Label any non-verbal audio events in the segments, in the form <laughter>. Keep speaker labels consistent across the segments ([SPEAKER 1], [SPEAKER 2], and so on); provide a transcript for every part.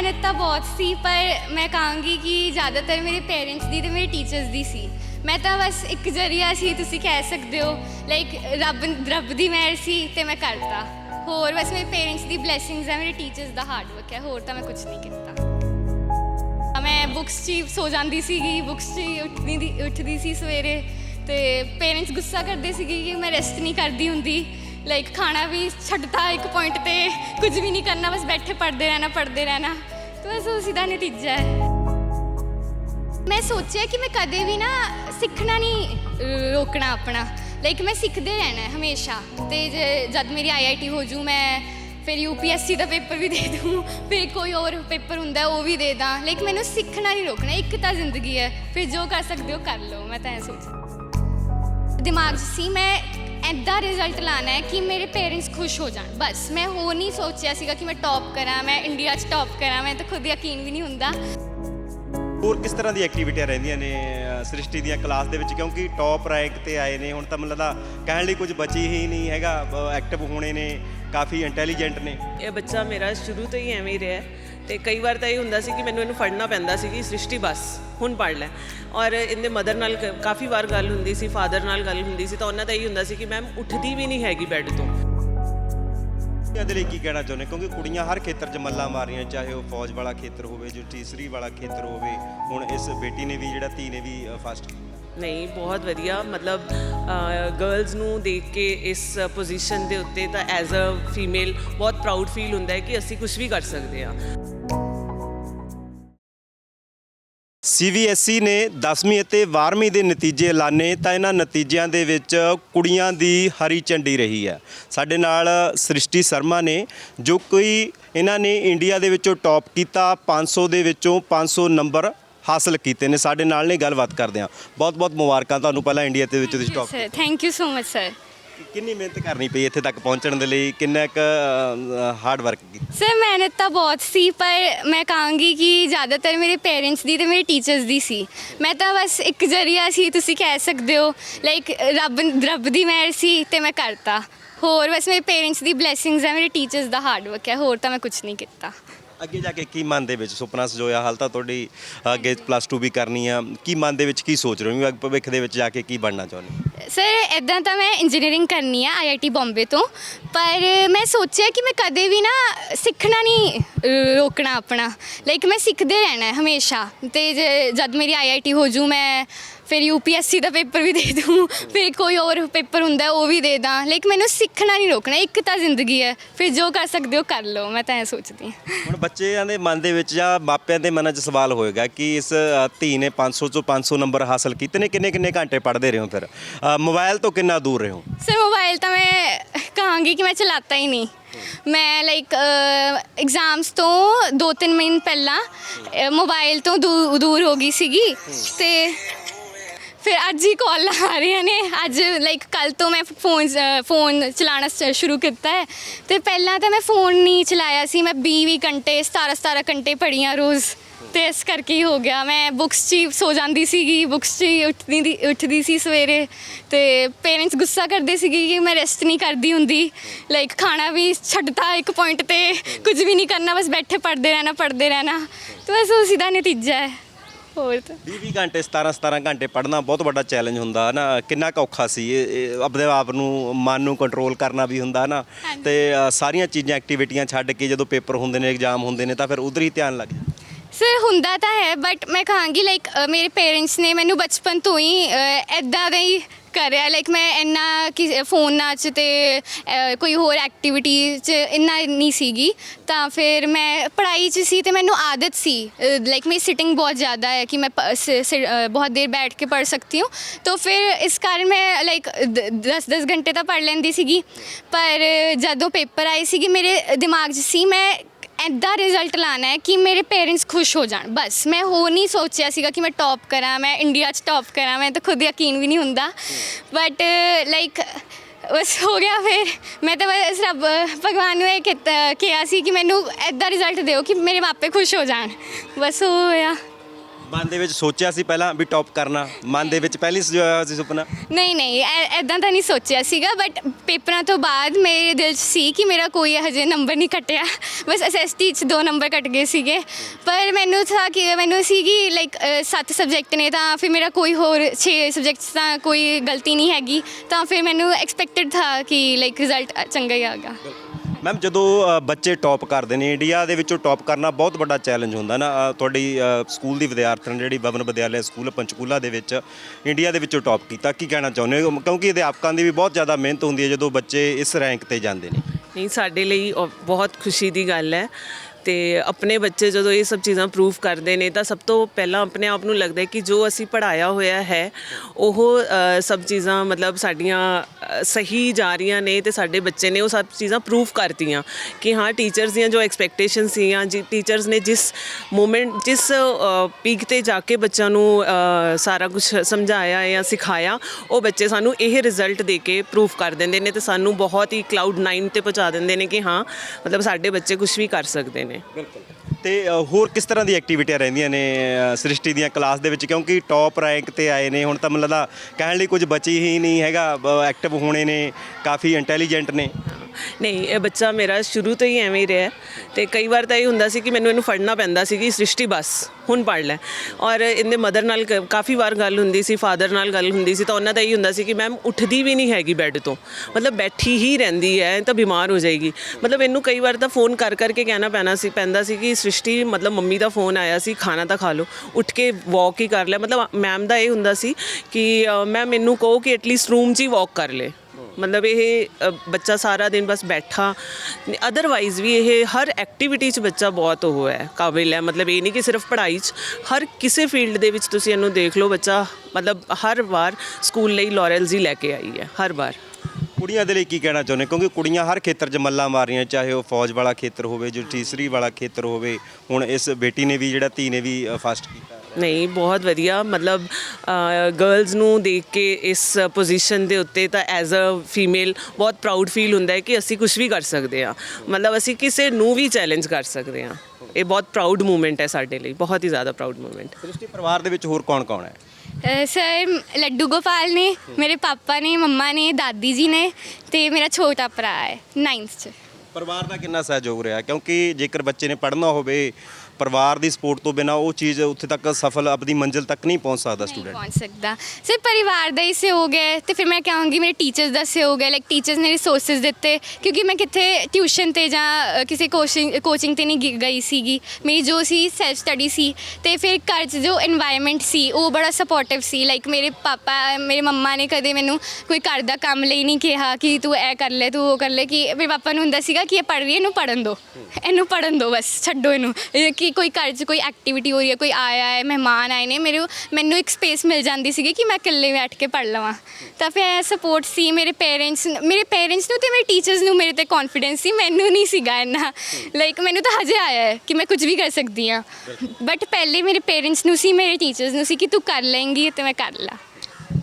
[SPEAKER 1] ਮਿਹਨਤ ਤਾਂ ਬਹੁਤ ਸੀ ਪਰ ਮੈਂ ਕਹਾਂਗੀ ਕਿ ਜ਼ਿਆਦਾਤਰ ਮੇਰੇ ਪੇਰੈਂਟਸ ਦੀ ਤੇ ਮੇਰੇ ਟੀਚਰਸ ਦੀ ਸੀ ਮੈਂ ਤਾਂ ਬਸ ਇੱਕ ਜ਼ਰੀਆ ਸੀ ਤੁਸੀਂ ਕਹਿ ਸਕਦੇ ਹੋ ਲਾਈਕ ਰੱਬ ਰੱਬ ਦੀ ਮਿਹਰ ਸੀ ਤੇ ਮੈਂ ਕਰਤਾ ਹੋਰ ਬਸ ਮੇਰੇ ਪੇਰੈਂਟਸ ਦੀ ਬਲੇਸਿੰਗਸ ਹੈ ਮੇਰੇ ਟੀਚਰਸ ਦਾ ਹਾਰਡ ਵਰਕ ਹੈ ਹੋਰ ਤਾਂ ਮੈਂ ਕੁਝ ਨਹੀਂ ਕੀਤਾ ਮੈਂ ਬੁੱਕਸ 'ਚ ਹੀ ਸੋ ਜਾਂਦੀ ਸੀਗੀ ਬੁੱਕਸ 'ਚ ਹੀ ਉੱਠਦੀ ਦੀ ਉੱਠਦੀ ਸੀ ਸਵੇਰੇ ਤੇ ਪੇਰੈਂਟਸ ਗੁੱਸਾ ਕਰਦੇ ਸੀਗੇ ਕਿ ਮੈਂ ਰੈਸਟ ਨਹੀਂ ਕਰਦੀ ਹੁੰਦੀ ਲਾਈਕ ਖਾਣਾ ਵੀ ਛੱਡਤਾ ਇੱਕ ਪੁਆਇੰਟ ਤੇ ਕੁਝ ਵੀ ਨਹੀਂ ਕਰਨਾ ਬਸ ਬੈਠੇ ਪੜ੍ਹਦੇ ਰਹਿਣਾ ਪੜ੍ਹਦੇ ਰਹਿਣਾ ਤਾਂ ਬਸ ਉਸੇ ਦਾ ਨਤੀਜਾ ਹੈ ਮੈਂ ਸੋਚਿਆ ਕਿ ਮੈਂ ਕਦੇ ਵੀ ਨਾ ਸਿੱਖਣਾ ਨਹੀਂ ਰੋਕਣਾ ਆਪਣਾ ਲਾਈਕ ਮੈਂ ਸਿੱਖਦੇ ਰਹਿਣਾ ਹੈ ਹਮੇਸ਼ਾ ਤੇ ਜੇ- ਜਦ ਮੇਰੀ ਆਈਆਈਟੀ ਹੋ ਜੂ ਮੈਂ ਫਿਰ ਯੂਪੀਐਸਸੀ ਦਾ ਪੇਪਰ ਵੀ ਦੇ ਦੂੰ ਫਿਰ ਕੋਈ ਹੋਰ ਪੇਪਰ ਹੁੰਦਾ ਉਹ ਵੀ ਦੇ ਦਾਂ ਲਾਈਕ ਮੈਨੂੰ ਸਿੱਖਣਾ ਨਹੀਂ ਰੋਕਣਾ ਇੱਕ ਤਾਂ ਜ਼ਿੰਦਗੀ ਹੈ ਫਿਰ ਜੋ ਕਰ ਸਕਦੇ ਹੋ ਕਰ ਲਓ ਮੈਂ ਤਾਂ ਐ ਸੋਚ ਦਿਮਾਗ 'ਚ ਸੀ ਮੈਂ ਐਦਾਂ ਰਿਜ਼ਲਟ ਲਾਣਾ ਹੈ ਕਿ ਮੇਰੇ ਪੇਰੈਂਟਸ ਖੁਸ਼ ਹੋ ਜਾਣ। ਬਸ ਮੈਂ ਹੋਰ ਨਹੀਂ ਸੋਚਿਆ ਸੀਗਾ ਕਿ ਮੈਂ ਟੌਪ ਕਰਾਂ ਮੈਂ ਇੰਡੀਆ 'ਚ ਟੌਪ ਕਰਾਂ ਮੈਂ ਤਾਂ ਖੁਦ ਯਕੀਨ ਵੀ ਨਹੀਂ ਹੁੰਦਾ।
[SPEAKER 2] ਹੋਰ ਕਿਸ ਤਰ੍ਹਾਂ ਦੀ ਐਕਟੀਵਿਟੀਆਂ ਰਹਿੰਦੀਆਂ ਨੇ ਅ, ਸ੍ਰਿਸ਼ਟੀ ਦੀਆਂ ਕਲਾਸ ਦੇ ਵਿੱਚ? ਕਿਉਂਕਿ ਟੌਪ ਰੈਂਕ ਤੇ ਆਏ ਨੇ ਹੁਣ ਤਾਂ ਮੈਨੂੰ ਲੱਗਦਾ ਕਹਿਣ ਲਈ ਕੁਝ ਬਚੀ ਹੀ ਨਹੀਂ ਹੈਗਾ ਐਕਟਿਵ ਹੋਣੇ ਨੇ ਕਾਫੀ ਇੰਟੈਲੀਜੈਂਟ ਨੇ।
[SPEAKER 3] ਇਹ ਬੱਚਾ ਮੇਰਾ ਸ਼ੁਰੂ ਤੋਂ ਹੀ ਐਵੇਂ ਹੀ ਰਿਹਾ। ਹੈ ਤੇ ਕਈ ਵਾਰ ਤਾਂ ਇਹ ਹੁੰਦਾ ਸੀ ਕਿ ਮੈਨੂੰ ਇਹਨੂੰ ਫੜਨਾ ਪੈਂਦਾ ਸੀ ਕਿ ਸ੍ਰਿਸ਼ਟੀ ਬਸ ਹੁਣ ਪੜ ਲੈ। ਔਰ ਇਹਦੇ ਮਦਰ ਨਾਲ ਕਾਫੀ ਵਾਰ ਗੱਲ ਹੁੰਦੀ ਸੀ ਫਾਦਰ ਨਾਲ ਗੱਲ ਹੁੰਦੀ ਸੀ ਤਾਂ ਉਹਨਾਂ ਦਾ ਇਹ ਹੁੰਦਾ ਸੀ ਕਿ ਮੈਮ ਉੱਠਦੀ ਵੀ ਨਹੀਂ ਹੈਗੀ ਬੈੱਡ ਤੋਂ।
[SPEAKER 2] ਇਹਦੇ ਲਈ ਕੀ ਕਹਿਣਾ ਚਾਹੁੰਦੇ? ਕਿਉਂਕਿ ਕੁੜੀਆਂ ਹਰ ਖੇਤਰ 'ਚ ਮੱਲਾਂ ਮਾਰ ਰਹੀਆਂ ਚਾਹੇ ਉਹ ਫੌਜ ਵਾਲਾ ਖੇਤਰ ਹੋਵੇ ਜੋ ਟੀਸਰੀ ਵਾਲਾ ਖੇਤਰ ਹੋਵੇ ਹੁਣ ਇਸ ਬੇਟੀ ਨੇ ਵੀ ਜਿਹੜਾ ਧੀ ਨੇ ਵੀ ਫਸਟ
[SPEAKER 3] ਨਹੀਂ ਬਹੁਤ ਵਧੀਆ। ਮਤਲਬ ਗਰਲਸ ਨੂੰ ਦੇਖ ਕੇ ਇਸ ਪੋਜੀਸ਼ਨ ਦੇ ਉੱਤੇ ਤਾਂ ਐਜ਼ ਅ ਫੀਮੇਲ ਬਹੁਤ ਪ੍ਰਾਊਡ ਫੀਲ ਹੁੰਦਾ ਹੈ ਕਿ ਅਸੀਂ ਕੁਝ ਵੀ ਕਰ ਸਕਦੇ ਹਾਂ।
[SPEAKER 2] ਸੀਬੀਐਸਈ ਨੇ 10ਵੀਂ ਅਤੇ 12ਵੀਂ ਦੇ ਨਤੀਜੇ ਐਲਾਨੇ ਤਾਂ ਇਹਨਾਂ ਨਤੀਜਿਆਂ ਦੇ ਵਿੱਚ ਕੁੜੀਆਂ ਦੀ ਹਰੀ ਝੰਡੀ ਰਹੀ ਹੈ। ਸਾਡੇ ਨਾਲ ਸ੍ਰਿਸ਼ਟੀ ਸ਼ਰਮਾ ਨੇ ਜੋ ਕੋਈ ਇਹਨਾਂ ਨੇ ਇੰਡੀਆ ਦੇ ਵਿੱਚੋਂ ਟੌਪ ਕੀਤਾ 500 ਦੇ ਵਿੱਚੋਂ 500 ਨੰਬਰ ਹਾਸਲ ਕੀਤੇ ਨੇ। ਸਾਡੇ ਨਾਲ ਨੇ ਗੱਲਬਾਤ ਕਰਦੇ ਹਾਂ ਬਹੁਤ ਬਹੁਤ ਮੁਬਾਰਕਾਂ ਤੁਹਾਨੂੰ ਪਹਿਲਾਂ ਇੰਡੀਆ ਦੇ ਵਿੱਚ ਤੁਸੀਂ
[SPEAKER 1] top thank you so much sir
[SPEAKER 2] ਕਿੰਨੀ ਮਿਹਨਤ ਕਰਨੀ ਪਈ ਇੱਥੇ ਤੱਕ ਪਹੁੰਚਣ ਦੇ ਲਈ? ਕਿੰਨਾ ਕੁ ਹਾਰਡ ਵਰਕ ਕੀਤਾ?
[SPEAKER 1] ਸਰ ਮਿਹਨਤ ਤਾਂ ਬਹੁਤ ਸੀ, ਪਰ ਮੈਂ ਕਹਾਂਗੀ ਕਿ ਜ਼ਿਆਦਾਤਰ ਮੇਰੇ ਪੇਰੈਂਟਸ ਦੀ ਤੇ ਮੇਰੇ ਟੀਚਰਸ ਦੀ ਸੀ। ਮੈਂ ਤਾਂ ਬਸ ਇੱਕ ਜ਼ਰੀਆ ਸੀ, ਤੁਸੀਂ ਕਹਿ ਸਕਦੇ ਹੋ ਲਾਈਕ ਰੱਬ ਰੱਬ ਦੀ ਮਿਹਰ ਸੀ ਤੇ ਮੈਂ ਕਰਤਾ। ਹੋਰ ਬਸ ਮੇਰੇ ਪੇਰੈਂਟਸ ਦੀ ਬਲੇਸਿੰਗਸ ਹੈ ਮੇਰੇ ਟੀਚਰਸ ਦਾ ਹਾਰਡ ਵਰਕ ਹੈ ਹੋਰ ਤਾਂ ਮੈਂ ਕੁਝ ਨਹੀਂ ਕੀਤਾ।
[SPEAKER 2] ਅੱਗੇ ਜਾ ਕੇ ਕੀ ਮਨ ਦੇ ਵਿੱਚ ਸੁਪਨਾ ਸਜੋਇਆ ਹਾਲ ਤਾਂ ਤੁਹਾਡੀ ਅੱਗੇ ਪਲੱਸ 2 ਵੀ ਕਰਨੀ ਆ, ਕੀ ਮਨ ਦੇ ਵਿੱਚ ਕੀ ਸੋਚ ਰਹੇ ਹੋ? ਭਵਿੱਖ ਦੇ ਵਿੱਚ ਜਾ ਕੇ ਕੀ ਬਣਨਾ ਚਾਹੁੰਦੇ ਹੋ?
[SPEAKER 1] ਸਰ ਇਦਾਂ ਤਾਂ ਮੈਂ ਇੰਜੀਨੀਅਰਿੰਗ ਕਰਨੀ ਆ ਆਈਆਈਟੀ ਬੰਬੇ ਤੋਂ, ਪਰ ਮੈਂ ਸੋਚਿਆ ਕਿ ਮੈਂ ਕਦੇ ਵੀ ਨਾ ਸਿੱਖਣਾ ਨਹੀਂ ਰੋਕਣਾ ਆਪਣਾ। ਲਾਈਕ ਮੈਂ ਸਿੱਖਦੇ ਰਹਿਣਾ ਹੈ ਹਮੇਸ਼ਾ। ਤੇ ਜੇ- ਜਦ ਮੇਰੀ ਆਈਆਈਟੀ ਹੋ ਜੂ, ਮੈਂ ਫਿਰ ਯੂਪੀਐਸਸੀ ਦਾ ਪੇਪਰ ਵੀ ਦੇ ਦੂੰ। ਫਿਰ ਕੋਈ ਹੋਰ ਪੇਪਰ ਹੁੰਦਾ ਉਹ ਵੀ ਦੇ ਦਾਂ। ਲਾਈਕ ਮੈਨੂੰ ਸਿੱਖਣਾ ਨਹੀਂ ਰੋਕਣਾ ਇੱਕ ਤਾਂ ਜ਼ਿੰਦਗੀ ਹੈ। ਫਿਰ ਜੋ ਕਰ ਸਕਦੇ ਹੋ ਕਰ ਲਓ ਮੈਂ ਤਾਂ ਐ ਸੋਚਦੀ ਹਾਂ।
[SPEAKER 2] ਹੁਣ ਬੱਚਿਆਂ ਦੇ ਮਨ ਦੇ ਵਿੱਚ ਜਾਂ ਮਾਪਿਆਂ ਦੇ ਮਨਾਂ 'ਚ ਸਵਾਲ ਹੋਏਗਾ ਕਿ ਇਸ ਅ, ਧੀ ਨੇ 500 ਚੋਂ 500 ਨੰਬਰ ਹਾਸਲ ਕੀਤੇ ਨੇ ਕਿੰਨੇ ਕਿੰਨੇ ਘੰਟੇ ਪੜ੍ਹਦੇ ਰਹੇ ਹੋ ਫਿਰ? ਅ, ਮੋਬਾਈਲ ਤੋਂ ਕਿੰਨਾ ਦੂਰ ਰਹੇ ਹੋ?
[SPEAKER 1] ਸਰ ਮੋਬਾਈਲ ਤਾਂ ਮੈਂ ਕਹਾਂਗੀ ਕਿ ਮੈਂ ਚਲਾਤਾ ਹੀ ਨਹੀਂ। ਮੈਂ ਲਾਈਕ ਐਗਜ਼ਾਮਸ ਤੋਂ 2-3 ਮਹੀਨੇ ਪਹਿਲਾਂ ਅ, ਮੋਬਾਈਲ ਤੋਂ ਦੂ- ਦੂਰ ਹੋ ਗਈ ਸੀਗੀ। ਤੇ ਫਿਰ ਅੱਜ ਹੀ ਕਾਲ ਆ ਰਹੀਆਂ ਨੇ। ਅੱਜ ਲਾਈਕ ਕੱਲ ਤੋਂ ਮੈਂ ਫੋਨ ਫੋਨ ਚਲਾਉਣਾ ਸ- ਸ਼ੁਰੂ ਕੀਤਾ ਹੈ। ਤੇ ਪਹਿਲਾਂ ਤਾਂ ਮੈਂ ਫੋਨ ਨਹੀਂ ਚਲਾਇਆ ਸੀ। ਮੈਂ 20-20 ਘੰਟੇ 17-17 ਘੰਟੇ ਪੜ੍ਹੀਆਂ ਰੋਜ਼। ਤੇ ਇਸ ਕਰਕੇ ਹੀ ਹੋ ਗਿਆ। ਮੈਂ ਬੁੱਕਸ 'ਚ ਹੀ ਸੋ ਜਾਂਦੀ ਸੀਗੀ। ਬੁੱਕਸ 'ਚ ਹੀ ਉੱਠਦੀ ਦੀ, ਉੱਠਦੀ ਸੀ ਸਵੇਰੇ। ਤੇ ਪੇਰੈਂਟਸ ਗੁੱਸਾ ਕਰਦੇ ਸੀਗੇ ਕਿ ਮੈਂ ਰੈਸਟ ਨਹੀਂ ਕਰਦੀ ਹੁੰਦੀ। ਲਾਈਕ ਖਾਣਾ ਵੀ ਛੱਡਤਾ ਇੱਕ ਪੁਆਇੰਟ ਤੇ। ਕੁਝ ਵੀ ਨਹੀਂ ਕਰਨਾ, ਬਸ ਬੈਠੇ ਪੜ੍ਹਦੇ ਰਹਿਣਾ ਪੜ੍ਹਦੇ ਰਹਿਣਾ। ਤੇ ਬਸ ਉਸੇ ਦਾ ਨਤੀਜਾ ਹੈ। ਹੋਰ ਤਾਂ।
[SPEAKER 2] 20 ਘੰਟੇ 17 17 ਘੰਟੇ ਪੜ੍ਹਨਾ ਬਹੁਤ ਵੱਡਾ ਚੈਲੰਜ ਹੁੰਦਾ ਨਾ ਕਿੰਨਾ ਕੁ ਔਖਾ ਸੀ ਇਹ- ਇਹ ਆਪਣੇ ਆਪ ਨੂੰ ਮਨ ਨੂੰ ਕੰਟਰੋਲ ਕਰਨਾ ਵੀ ਹੁੰਦਾ ਨਾ। ਤੇ ਅ, ਸਾਰੀਆਂ ਚੀਜ਼ਾਂ ਐਕਟੀਵਿਟੀਆਂ ਛੱਡ ਕੇ ਜਦੋਂ ਪੇਪਰ ਹੁੰਦੇ ਨੇ ਐਗਜ਼ਾਮ ਹੁੰਦੇ ਨੇ ਤਾਂ ਫਿਰ ਉਧਰ ਹੀ ਧਿਆਨ ਲੱਗ ਜਾਂਦਾ।
[SPEAKER 1] ਸਰ ਹੁੰਦਾ ਤਾਂ ਹੈ ਬਟ ਮੈਂ ਕਹਾਂਗੀ ਲਾਈਕ ਮੇਰੇ ਪੇਰੈਂਟਸ ਨੇ ਮੈਨੂੰ ਬਚਪਨ ਤੋਂ ਹੀ ਐਦਾਂ ਦਾ ਹੀ ਕਰ ਰਿਹਾ ਲਾਈਕ ਮੈਂ ਇੰਨਾ ਕਿ ਫੋਨਾਂ 'ਚ ਤੇ ਅ, ਕੋਈ ਹੋਰ ਐਕਟੀਵਿਟੀ 'ਚ ਇੰਨਾ ਨਹੀਂ ਸੀਗੀ। ਤਾਂ ਫਿਰ ਮੈਂ ਪੜ੍ਹਾਈ 'ਚ ਸੀ ਤੇ ਮੈਨੂੰ ਆਦਤ ਸੀ। ਲਾਈਕ ਮੇਰੀ ਸਿਟਿੰਗ ਬਹੁਤ ਜ਼ਿਆਦਾ ਹੈ ਕਿ ਮੈਂ ਪ- ਸ- ਸ- ਅ, ਬਹੁਤ ਦੇਰ ਬੈਠ ਕੇ ਪੜ੍ਹ ਸਕਤੀ ਹੂੰ। ਤਾਂ ਫਿਰ ਇਸ ਕਾਰਨ ਮੈਂ ਲਾਈਕ 10-10 ਘੰਟੇ ਤਾਂ ਪੜ੍ਹ ਲੈਂਦੀ ਸੀਗੀ। ਪਰ ਜਦੋਂ ਪੇਪਰ ਆਏ ਸੀਗੇ ਮੇਰੇ ਦਿਮਾਗ 'ਚ ਸੀ ਮੈਂ ਐਦਾਂ ਰਿਜ਼ਲਟ ਲਾਣਾ ਹੈ ਕਿ ਮੇਰੇ ਪੇਰੈਂਟਸ ਖੁਸ਼ ਹੋ ਜਾਣ। ਬਸ, ਮੈਂ ਹੋਰ ਨਹੀਂ ਸੋਚਿਆ ਸੀਗਾ ਕਿ ਮੈਂ ਟੌਪ ਕਰਾਂ, ਮੈਂ ਇੰਡੀਆ 'ਚ ਟੌਪ ਕਰਾਂ, ਮੈਂ ਤਾਂ ਖੁਦ ਯਕੀਨ ਵੀ ਨਹੀਂ ਹੁੰਦਾ। ਬਟ ਲਾਈਕ ਬਸ ਹੋ ਗਿਆ ਫਿਰ। ਮੈਂ ਤਾਂ ਬਸ ਰੱਬ, ਭਗਵਾਨ ਨੂੰ ਇਹ ਕੀਤਾ- ਕਿਹਾ ਸੀ ਕਿ ਮੈਨੂੰ ਐਦਾਂ ਰਿਜ਼ਲਟ ਦਿਓ ਕਿ ਮੇਰੇ ਮਾਪੇ ਖੁਸ਼ ਹੋ ਜਾਣ। ਬਸ ਉਹ ਹੋਇਆ।
[SPEAKER 2] ਮਨ ਦੇ ਵਿੱਚ ਸੋਚਿਆ ਸੀ ਪਹਿਲਾਂ ਵੀ ਟੌਪ ਕਰਨਾ ਮਨ ਦੇ ਵਿੱਚ ਪਹਿਲੀ ਸਜੋਇਆ ਹੋਇਆ ਸੀ ਸੁਪਨਾ?
[SPEAKER 1] ਨਹੀਂ ਨਹੀਂ ਐਦਾਂ ਤਾਂ ਨਹੀਂ ਸੋਚਿਆ ਸੀਗਾ ਬਟ ਪੇਪਰਾਂ ਤੋਂ ਬਾਅਦ ਮੇਰੇ ਦਿਲ 'ਚ ਸੀ ਕਿ ਮੇਰਾ ਕੋਈ ਹਜੇ ਨੰਬਰ ਨਹੀਂ ਕੱਟਿਆ। ਬਸ ਐਸਐਸਟੀ 'ਚ ਦੋ ਨੰਬਰ ਕੱਟ ਗਏ ਸੀਗੇ। ਪਰ ਮੈਨੂੰ ਥਾ ਕਿ ਮੈਨੂੰ ਸੀ ਕਿ ਲਾਈਕ ਸੱਤ ਸਬਜੈਕਟ ਨੇ ਤਾਂ ਫਿਰ ਮੇਰਾ ਕੋਈ ਹੋਰ 6 ਸਬਜੈਕਟਸ ਤਾਂ ਕੋਈ ਗਲਤੀ ਨਹੀਂ ਹੈਗੀ। ਤਾਂ ਫਿਰ ਮੈਨੂੰ ਐਕਸਪੈਕਟਡ ਥਾ ਕਿ ਲਾਈਕ ਰਿਜ਼ਲਟ ਚੰਗਾ ਹੀ ਆਗਾ
[SPEAKER 2] ਮੈਮ ਜਦੋਂ ਅ, ਬੱਚੇ ਟੌਪ ਕਰਦੇ ਨੇ ਇੰਡੀਆ ਦੇ ਵਿੱਚੋਂ ਟੌਪ ਕਰਨਾ ਬਹੁਤ ਵੱਡਾ ਚੈਲੰਜ ਹੁੰਦਾ ਨਾ ਅ, ਤੁਹਾਡੀ ਅ, ਸਕੂਲ ਦੀ ਵਿਦਿਆਰਥਣ ਜਿਹੜੀ ਭਵਨ ਵਿਦਿਆਲਿਆ ਸਕੂਲ ਪੰਚਕੂਲਾ ਦੇ ਵਿੱਚ ਇੰਡੀਆ ਦੇ ਵਿੱਚੋਂ ਟੌਪ ਕੀਤਾ। ਕੀ ਕਹਿਣਾ ਚਾਹੁੰਦੇ ਹੋ? ਕਿਉਂਕਿ ਅਧਿਆਪਕਾਂ ਦੀ ਵੀ ਬਹੁਤ ਜ਼ਿਆਦਾ ਮਿਹਨਤ ਹੁੰਦੀ ਹੈ ਜਦੋਂ ਬੱਚੇ ਇਸ ਰੈਂਕ ਤੇ ਜਾਂਦੇ ਨੇ।
[SPEAKER 3] ਨਹੀਂ ਸਾਡੇ ਲਈ ਉਹ ਬਹੁਤ ਖੁਸ਼ੀ ਦੀ ਗੱਲ ਹੈ। ਤੇ ਆਪਣੇ ਬੱਚੇ ਜਦੋਂ ਇਹ ਸਭ ਚੀਜ਼ਾਂ ਪ੍ਰੂਫ ਕਰਦੇ ਨੇ ਤਾਂ ਸਭ ਤੋਂ ਪਹਿਲਾਂ ਆਪਣੇ ਆਪ ਨੂੰ ਲੱਗਦਾ ਹੈ ਕਿ ਜੋ ਅਸੀਂ ਪੜਾਇਆ ਹੋਇਆ ਹੈ ਉਹ ਅ, ਸਭ ਚੀਜ਼ਾਂ ਮਤਲਬ ਸਾਡੀਆਂ ਅ, ਸਹੀ ਜਾ ਰਹੀਆਂ ਨੇ ਤੇ ਸਾਡੇ ਬੱਚੇ ਨੇ ਉਹ ਸਭ ਚੀਜ਼ਾਂ ਪ੍ਰੂਵ ਕਰਤੀਆਂ ਕਿ ਹਾਂ ਟੀਚਰਸ ਦੀਆਂ ਜੋ ਐਕਸਪੈਕਟੇਸ਼ਨ ਸੀਆਂ ਜੀ ਟੀਚਰਸ ਨੇ ਜਿਸ ਮੂਮੈਂਟ ਜਿਸ ਪੀਕ ਤੇ ਜਾ ਕੇ ਬੱਚਿਆਂ ਨੂੰ ਅ, ਸਾਰਾ ਕੁਝ ਸਮਝਾਇਆ ਜਾਂ ਸਿਖਾਇਆ ਉਹ ਬੱਚੇ ਸਾਨੂੰ ਇਹ ਰਿਜ਼ਲਟ ਦੇ ਕੇ ਪ੍ਰੂਫ ਕਰ ਦਿੰਦੇ ਨੇ ਤੇ ਸਾਨੂੰ ਬਹੁਤ ਹੀ ਕਲਾਊਡ 9 ਤੇ ਪਹੁੰਚਾ ਦਿੰਦੇ ਨੇ ਕਿ ਹਾਂ ਮਤਲਬ ਸਾਡੇ ਬੱਚੇ ਕੁਝ ਵੀ ਕਰ ਸਕਦੇ ਨੇ।
[SPEAKER 2] ਬਿਲਕੁਲ। ਤੇ ਅ, ਹੋਰ ਕਿਸ ਤਰ੍ਹਾਂ ਦੀ ਐਕਟੀਵਿਟੀਆਂ ਰਹਿੰਦੀਆਂ ਨੇ ਅ, ਸ੍ਰਿਸ਼ਟੀ ਦੀਆਂ ਕਲਾਸ ਦੇ ਵਿੱਚ? ਕਿਉਂਕਿ ਟੌਪ ਰੈਂਕ ਤੇ ਆਏ ਨੇ ਹੁਣ ਤਾਂ ਮੈਨੂੰ ਲੱਗਦਾ ਕਹਿਣ ਲਈ ਕੁਝ ਬਚੀ ਹੀ ਨਹੀਂ ਹੈਗਾ ਐਕਟਿਵ ਹੋਣੇ ਨੇ ਕਾਫੀ ਇੰਟੈਲੀਜੈਂਟ ਨੇ।
[SPEAKER 3] ਨਹੀਂ, ਇਹ ਬੱਚਾ ਮੇਰਾ ਸ਼ੁਰੂ ਤੋਂ ਹੀ ਐਵੇਂ ਹੀ ਰਿਹਾ ਤੇ ਕਈ ਵਾਰ ਤਾਂ ਇਹ ਹੁੰਦਾ ਸੀ ਕਿ ਮੈਨੂੰ ਇਹਨੂੰ ਫੜਨਾ ਪੈਂਦਾ ਸੀ ਕਿ ਸ੍ਰਿਸ਼ਟੀ ਬਸ, ਹੁਣ ਪੜ ਲੈ। ਔਰ ਇਹਦੇ ਮਦਰ ਨਾਲ ਕ- ਕਾਫੀ ਵਾਰ ਗੱਲ ਹੁੰਦੀ ਸੀ ਫਾਦਰ ਨਾਲ ਗੱਲ ਹੁੰਦੀ ਸੀ, ਤਾਂ ਉਹਨਾਂ ਦਾ ਇਹ ਹੁੰਦਾ ਸੀ ਕਿ ਮੈਮ ਉੱਠਦੀ ਵੀ ਨਹੀਂ ਹੈਗੀ ਬੈੱਡ ਤੋਂ। ਮਤਲਬ ਬੈਠੀ ਹੀ ਰਹਿੰਦੀ ਹੈ ਤਾਂ ਬਿਮਾਰ ਹੋ ਜਾਏਗੀ। ਮਤਲਬ ਇਹਨੂੰ ਕਈ ਵਾਰ ਤਾਂ ਫੋਨ ਕਰ ਕਰਕੇ ਕਹਿਣਾ ਪੈਣਾ ਸੀ, ਪੈਂਦਾ ਸੀ ਕਿ ਸ੍ਰਿਸ਼ਟੀ, ਮਤਲਬ ਮੰਮੀ ਦਾ ਫੋਨ ਆਇਆ ਸੀ, ਖਾਣਾ ਤਾਂ ਖਾ ਲਓ। ਉੱਠ ਕੇ ਵਾਕ ਹੀ ਕਰ ਲੈ। ਮਤਲਬ ਮੈਮ ਦਾ ਇਹ ਹੁੰਦਾ ਸੀ ਕਿ ਮੈਮ ਮੈਨੂੰ ਕਹੋ ਕਿ ਐਟਲੀਸਟ ਰੂਮ 'ਚ ਹੀ ਵਾਕ ਕਰ ਲੈ। ਮਤਲਬ ਇਹ ਅ, ਬੱਚਾ ਸਾਰਾ ਦਿਨ ਬਸ ਬੈਠਾ। ਅਦਰਵਾਈਜ਼ ਵੀ ਇਹ ਹਰ ਐਕਟੀਵਿਟੀ 'ਚ ਬੱਚਾ ਬਹੁਤ ਉਹ ਹੈ ਕਾਬਿਲ ਹੈ। ਮਤਲਬ ਇਹ ਨਹੀਂ ਕਿ ਸਿਰਫ ਪੜ੍ਹਾਈ 'ਚ ਹਰ ਕਿਸੇ ਫੀਲਡ ਦੇ ਵਿੱਚ ਤੁਸੀਂ ਇਹਨੂੰ ਦੇਖ ਲਓ ਬੱਚਾ ਮਤਲਬ ਹਰ ਵਾਰ ਸਕੂਲ ਲਈ ਲਾਰਲਸ ਹੀ ਲੈ ਕੇ ਆਈ ਹੈ ਹਰ ਵਾਰ।
[SPEAKER 2] ਕੁੜੀਆਂ ਦੇ ਲਈ ਕੀ ਕਹਿਣਾ ਚਾਹੁੰਦੇ? ਕਿਉਂਕਿ ਕੁੜੀਆਂ ਹਰ ਖੇਤਰ 'ਚ ਮੱਲਾਂ ਮਾਰ ਰਹੀਆਂ ਚਾਹੇ ਉਹ ਫੌਜ ਵਾਲਾ ਖੇਤਰ ਹੋਵੇ ਜੋ ਟੀਸਰੀ ਵਾਲਾ ਖੇਤਰ ਹੋਵੇ ਹੁਣ ਇਸ ਬੇਟੀ ਨੇ ਵੀ ਜਿਹੜਾ ਧੀ ਨੇ ਵੀ ਫਸਟ ਕੀਤਾ।
[SPEAKER 3] ਨਹੀਂ ਬਹੁਤ ਵਧੀਆ। ਮਤਲਬ ਗਰਲਸ ਨੂੰ ਦੇਖ ਕੇ ਇਸ ਪੋਜੀਸ਼ਨ ਦੇ ਉੱਤੇ ਤਾਂ ਐਜ਼ ਅ ਫੀਮੇਲ ਬਹੁਤ ਪ੍ਰਾਊਡ ਫੀਲ ਹੁੰਦਾ ਹੈ ਕਿ ਅਸੀਂ ਕੁਝ ਵੀ ਕਰ ਸਕਦੇ ਹਾਂ। ਮਤਲਬ ਅਸੀਂ ਕਿਸੇ ਨੂੰ ਵੀ ਚੈਲੰਜ ਕਰ ਸਕਦੇ ਹਾਂ। ਇਹ ਬਹੁਤ ਪ੍ਰਾਊਡ ਮੂਮੈਂਟ ਹੈ ਸਾਡੇ ਲਈ ਬਹੁਤ ਹੀ ਜ਼ਿਆਦਾ ਪ੍ਰਾਊਡ ਮੂਮੈਂਟ
[SPEAKER 2] ਸ੍ਰਿਸ਼ਟੀ ਪਰਿਵਾਰ ਦੇ ਵਿੱਚ ਹੋਰ ਕੌਣ ਕੌਣ ਹੈ?
[SPEAKER 1] ਸਰ ਲੱਡੂ ਗੋਪਾਲ ਨੇ ਮੇਰੇ ਪਾਪਾ ਨੇ ਮੰਮਾ ਨੇ ਦਾਦੀ ਜੀ ਨੇ ਤੇ ਮੇਰਾ ਛੋਟਾ ਭਰਾ ਹੈ 9th ਚ।
[SPEAKER 2] ਪਰਿਵਾਰ ਦਾ ਕਿੰਨਾ ਸਹਿਯੋਗ ਰਿਹਾ? ਕਿਉਂਕਿ ਜੇਕਰ ਬੱਚੇ ਨੇ ਪੜ੍ਹਨਾ ਹੋਵੇ ਪਰਿਵਾਰ ਦੀ ਸਪੋਰਟ ਤੋਂ ਬਿਨਾ ਉਹ ਚੀਜ਼ ਉੱਥੇ ਤੱਕ ਸਫਲ ਆਪਣੀ ਮੰਜ਼ਿਲ ਤੱਕ ਨਹੀਂ ਪਹੁੰਚ ਸਕਦਾ ਸਟੂਡੈਂਟ
[SPEAKER 1] ਪਹੁੰਚ ਸਕਦਾ। ਸਿਰ ਪਰਿਵਾਰ ਦਾ ਹੀ ਸਹਿਯੋਗ ਹੈ ਤੇ ਫਿਰ ਮੈਂ ਕਹਾਂਗੀ ਮੇਰੇ ਟੀਚਰਸ ਦਾ ਸਹਿਯੋਗ ਹੈ ਲਾਈਕ ਟੀਚਰਸ ਨੇ ਰਿਸੋਰਸਸ ਦਿੱਤੇ ਕਿਉਂਕਿ ਮੈਂ ਕਿੱਥੇ ਟਿਊਸ਼ਨ ਤੇ ਜਾਂ ਕਿਸੇ ਕੋਚਿੰਗ ਕੋਚਿੰਗ ਤੇ ਨਹੀਂ ਗਈ ਸੀਗੀ। ਮੇਰੀ ਜੋ ਸੀ ਸੈਲਫ ਸਟੱਡੀ ਸੀ ਤੇ ਫਿਰ ਘਰ 'ਚ ਜੋ এনवायरमेंट ਸੀ ਉਹ ਬੜਾ ਸਪੋਰਟਿਵ ਸੀ। ਲਾਈਕ ਮੇਰੇ ਪਾਪਾ ਮੇਰੇ ਮੰਮਾ ਨੇ ਕਦੇ ਮੈਨੂੰ ਕੋਈ ਘਰ ਦਾ ਕੰਮ ਲਈ ਨਹੀਂ ਕਿਹਾ ਕਿ ਤੂੰ ਇਹ ਕਰ ਲੈ ਤੂੰ ਉਹ ਕਰ ਲੈ ਕਿ ਮੇਰੇ ਪਾਪਾ ਨੂੰ ਹੁੰਦਾ ਸੀਗਾ ਕਿ ਇਹ ਪੜ੍ਹ ਰਹੀ ਇਹਨੂੰ ਪੜਨ ਦਿਓ ਇਹਨੂੰ ਪੜਨ ਦਿਓ ਬਸ ਛੱਡੋ ਇਹਨੂੰ। ਕਿ ਕਿ ਕੋਈ ਘਰ 'ਚ ਕੋਈ ਐਕਟੀਵਿਟੀ ਹੋ ਰਹੀ ਹੈ, ਕੋਈ ਆਇਆ ਹੈ, ਮਹਿਮਾਨ ਆਏ ਨੇ, ਮੇਰੇ ਮੈਨੂੰ ਇੱਕ ਸਪੇਸ ਮਿਲ ਜਾਂਦੀ ਸੀਗੀ ਕਿ ਮੈਂ ਇਕੱਲੇ ਬੈਠ ਕੇ ਪੜ੍ਹ ਲਵਾਂ। ਤਾਂ ਫਿਰ ਸਪੋਰਟ ਸੀ ਮੇਰੇ ਪੇਰੈਂਟਸ ਮੇਰੇ ਪੇਰੈਂਟਸ ਨੂੰ ਤੇ ਮੇਰੇ ਟੀਚਰਸ ਨੂੰ ਮੇਰੇ ਤੇ ਕੌਨਫੀਡੈਂਸ ਸੀ, ਮੈਨੂੰ ਨਹੀਂ ਸੀਗਾ ਇੰਨਾ। ਲਾਈਕ ਮੈਨੂੰ ਤਾਂ ਹਜੇ ਆਇਆ ਹੈ ਕਿ ਮੈਂ ਕੁਝ ਵੀ ਕਰ ਸਕਦੀ ਹਾਂ। ਬਟ ਪਹਿਲੇ ਮੇਰੇ ਪੇਰੈਂਟਸ ਨੂੰ ਸੀ, ਮੇਰੇ ਟੀਚਰਸ ਨੂੰ ਸੀ ਕਿ ਤੂੰ ਕਰ ਲਏਂਗੀ ਤੇ ਮੈਂ ਕਰ ਲਾ।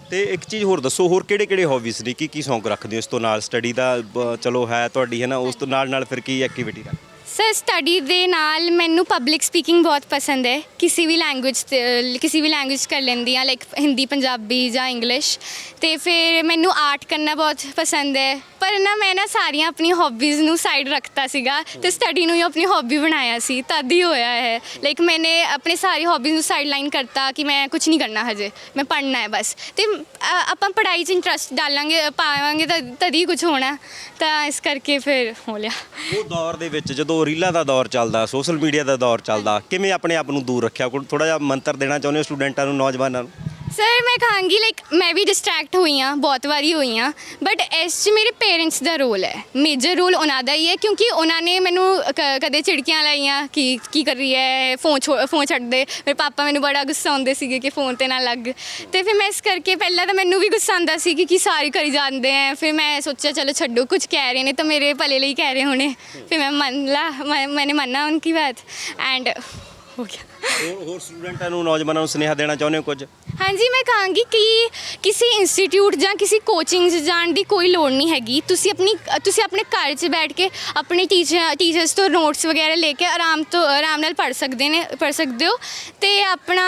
[SPEAKER 2] ਤੇ ਇੱਕ ਚੀਜ਼ ਹੋਰ ਦੱਸੋ, ਹੋਰ ਕਿਹੜੇ ਕਿਹੜੇ ਹੌਬੀਜ਼ ਨੇ? ਕੀ ਕੀ ਸ਼ੌਂਕ ਰੱਖਦੇ ਹੋ ਇਸ ਤੋਂ ਨਾਲ? ਸਟੱਡੀ ਦਾ ਚਲੋ ਹੈ ਤੁਹਾਡੀ, ਹੈ ਨਾ? ਉਸ ਤੋਂ ਨਾਲ ਨਾਲ ਫਿਰ ਕੀ ਐਕਟੀਵਿਟੀ ਰੱਖਦੇ
[SPEAKER 1] ਸਰ ਸਟੱਡੀ ਦੇ ਨਾਲ ਮੈਨੂੰ ਪਬਲਿਕ ਸਪੀਕਿੰਗ ਬਹੁਤ ਪਸੰਦ ਹੈ। ਕਿਸੇ ਵੀ ਲੈਂਗੁਏਜ ਤੇ, ਕਿਸੇ ਵੀ ਲੈਂਗੁਏਜ ਕਰ ਲੈਂਦੀ ਹਾਂ ਲਾਈਕ ਹਿੰਦੀ, ਪੰਜਾਬੀ ਜਾਂ ਇੰਗਲਿਸ਼ ਤੇ ਫਿਰ ਮੈਨੂੰ ਆਰਟ ਕਰਨਾ ਬਹੁਤ ਪਸੰਦ ਹੈ। ਪਰ ਨਾ ਮੈਂ ਨਾ ਸਾਰੀਆਂ ਆਪਣੀ ਹੌਬੀਜ਼ ਨੂੰ ਸਾਈਡ ਰੱਖਤਾ ਸੀਗਾ ਤੇ ਸਟੱਡੀ ਨੂੰ ਹੀ ਆਪਣੀ ਹੌਬੀ ਬਣਾਇਆ ਸੀ। ਤਦ ਹੀ ਹੋਇਆ ਹੈ। ਲਾਈਕ ਮੈਨੇ ਆਪਣੇ ਸਾਰੀ ਹੌਬੀਜ਼ ਨੂੰ ਸਾਈਡ ਲਾਈਨ ਕਰਤਾ ਕਿ ਮੈਂ ਕੁਝ ਨਹੀਂ ਕਰਨਾ ਹਜੇ। ਮੈਂ ਪੜ੍ਹਨਾ ਹੈ ਬਸ। ਤੇ ਆਪਾਂ ਪੜ੍ਹਾਈ 'ਚ ਇੰਟਰਸਟ ਡਾਲਾਂਗੇ, ਪਾਵਾਂਗੇ ਤਾਂ ਤਦ ਹੀ ਕੁਝ ਹੋਣਾ। ਤਾਂ ਇਸ ਕਰਕੇ ਫਿਰ ਹੋ ਲਿਆ।
[SPEAKER 2] ਉਹ ਦੌਰ ਦੇ ਵਿੱਚ ਜਦੋਂ ਰੀਲਾਂ ਦਾ ਦੌਰ ਚੱਲਦਾ, ਸੋਸ਼ਲ ਮੀਡੀਆ ਦਾ ਦੌਰ ਚੱਲਦਾ। ਕਿਵੇਂ ਆਪਣੇ ਆਪ ਨੂੰ ਦੂਰ ਰੱਖਿਆ? ਕੋਈ ਥੋੜਾ ਜਿਹਾ ਮੰਤਰ ਦੇਣਾ ਚਾਹੁੰਦੇ ਹੋ ਸਟੂਡੈਂਟਾਂ ਨੂੰ, ਨੌਜਵਾਨਾਂ ਨੂੰ?
[SPEAKER 1] ਸਰ ਮੈਂ ਕਹਾਂਗੀ ਲਾਈਕ ਮੈਂ ਵੀ ਡਿਸਟਰੈਕਟ ਹੋਈ ਹਾਂ, ਬਹੁਤ ਵਾਰੀ ਹੋਈ ਹਾਂ ਬਟ ਇਸ 'ਚ ਮੇਰੇ ਪੇਰੈਂਟਸ ਦਾ ਰੋਲ ਹੈ। ਮੇਜਰ ਰੋਲ ਉਹਨਾਂ ਦਾ ਹੀ ਹੈ, ਕਿਉਂਕਿ ਉਹਨਾਂ ਨੇ ਮੈਨੂੰ ਕ- ਕਦੇ ਝਿੜਕੀਆਂ ਲਾਈਆਂ ਕਿ ਕੀ ਕਰ ਰਹੀ ਹੈ ਫੋਨ ਛੋ- ਫੋਨ ਛੱਡ ਦੇ। ਮੇਰੇ ਪਾਪਾ ਮੈਨੂੰ ਬੜਾ ਗੁੱਸਾ ਆਉਂਦੇ ਸੀਗੇ ਕਿ ਫੋਨ ਤੇ ਨਾ ਲੱਗ। ਤੇ ਫਿਰ ਮੈਂ ਇਸ ਕਰਕੇ ਪਹਿਲਾਂ ਤਾਂ ਮੈਨੂੰ ਵੀ ਗੁੱਸਾ ਆਉਂਦਾ ਸੀ ਕਿ ਕੀ ਸਾਰੇ ਕਰੀ ਜਾਂਦੇ ਆ। ਫਿਰ ਮੈਂ ਸੋਚਿਆ, ਚਲੋ ਛੱਡੋ, ਕੁਝ ਕਹਿ ਰਹੇ ਨੇ ਤਾਂ ਮੇਰੇ ਭਲੇ ਲਈ ਕਹਿ ਰਹੇ ਹੋਣੇ। ਫਿਰ ਮੈਂ ਮੰਨ ਲਾ, ਮੈਂ, ਮੈਨੇ ਮੰਨਾ ਉਨਕੀ ਬਾਤ। ਐਂਡ ਹੋ ਗਿਆ।
[SPEAKER 2] ਹੋਰ ਸਟੂਡੈਂਟਾਂ ਨੂੰ, ਨੌਜਵਾਨਾਂ ਨੂੰ ਸੁਨੇਹਾ ਦੇਣਾ ਚਾਹੁੰਦੇ ਹੋ ਕੁਝ?
[SPEAKER 1] ਹਾਂਜੀ ਮੈਂ ਕਹਾਂਗੀ ਕਿ ਕਿਸੇ ਇੰਸਟੀਚਿਊਟ ਜਾਂ ਕਿਸੇ ਕੋਚਿੰਗ 'ਚ ਜਾਣ ਦੀ ਕੋਈ ਲੋੜ ਨਹੀਂ ਹੈਗੀ। ਤੁਸੀਂ ਆਪਣੀ ਤੁਸੀਂ ਆਪਣੇ ਘਰ 'ਚ ਬੈਠ ਕੇ ਆਪਣੇ ਟੀਚਰ ਟੀਚਰਸ ਤੋਂ ਨੋਟਸ ਵਗੈਰਾ ਲੈ ਕੇ ਆਰਾਮ ਤੋਂ ਆਰਾਮ ਨਾਲ ਪੜ੍ਹ ਸਕਦੇ ਨੇ ਪੜ੍ਹ ਸਕਦੇ ਹੋ। ਤੇ ਆਪਣਾ